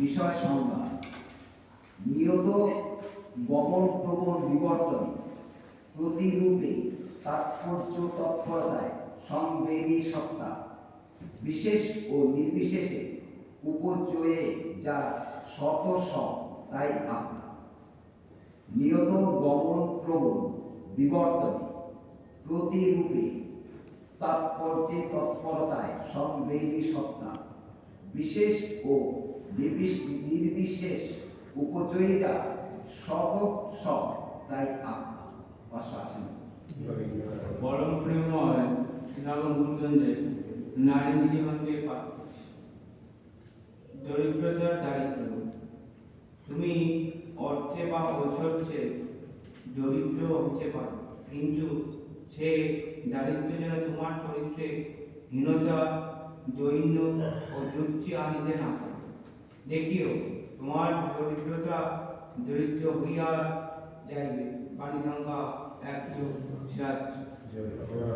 বিষয় সংজ্ঞা। নিয়ত গমন প্রবণ বিবর্তনে। প্রতিরূপে তাৎপর্য তৎপরতায় সংবেদী সত্তা। বিশেষ ও নির্বিশেষে উপজয়ে যা শত তাই আত্মা। নিয়ত গমন প্রবণ বিবর্তনে প্রতিরূপে তাৎপর্যে তৎপরতায় সংবেদী সত্তা। বিশেষ ও নির্বিশেষ উপচয়িতা সব সব, তাই আত্মা পরম জীবনকে দরিদ্রতার দারিদ্র, তুমি অর্থে বা ঐশ্বর্যে দরিদ্র হতে পারো, কিন্তু সে দারিদ্র যেন তোমার চরিত্রে হীনতা, দৈন্য ও দুর্চি আনিতে না পারে। দেখিও তোমার দরিদ্রতা দরিদ্র হইয়া যাইবে। বাণী সংখ্যা একশো ছিয়াত্তর